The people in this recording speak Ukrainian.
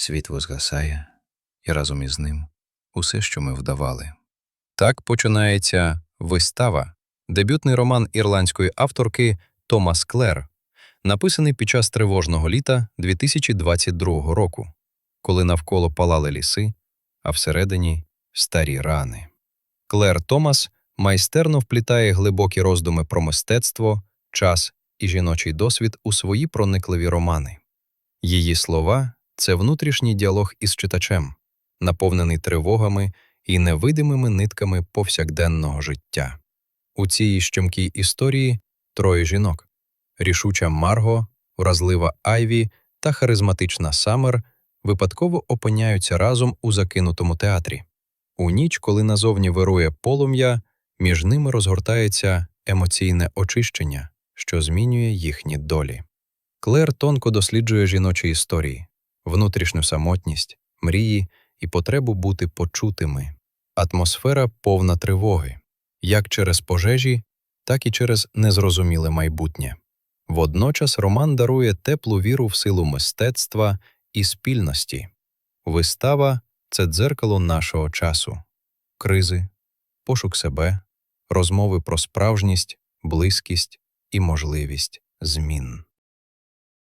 Світло згасає, і разом із ним усе, що ми вдавали. Так починається вистава, дебютний роман ірландської авторки Томас Клер, написаний під час тривожного літа 2022 року, коли навколо палали ліси, а всередині старі рани. Клер Томас майстерно вплітає глибокі роздуми про мистецтво, час і жіночий досвід у свої проникливі романи. Її слова це внутрішній діалог із читачем, наповнений тривогами і невидимими нитками повсякденного життя. У цій щемкій історії троє жінок: рішуча Марго, вразлива Айві та харизматична Самер випадково опиняються разом у закинутому театрі. У ніч, коли назовні вирує полум'я, між ними розгортається емоційне очищення, що змінює їхні долі. Клер тонко досліджує жіночі історії, внутрішню самотність, мрії і потребу бути почутими. Атмосфера повна тривоги, як через пожежі, так і через незрозуміле майбутнє. Водночас роман дарує теплу віру в силу мистецтва і спільності. Вистава це дзеркало нашого часу, кризи, пошук себе, розмови про справжність, близькість і можливість змін.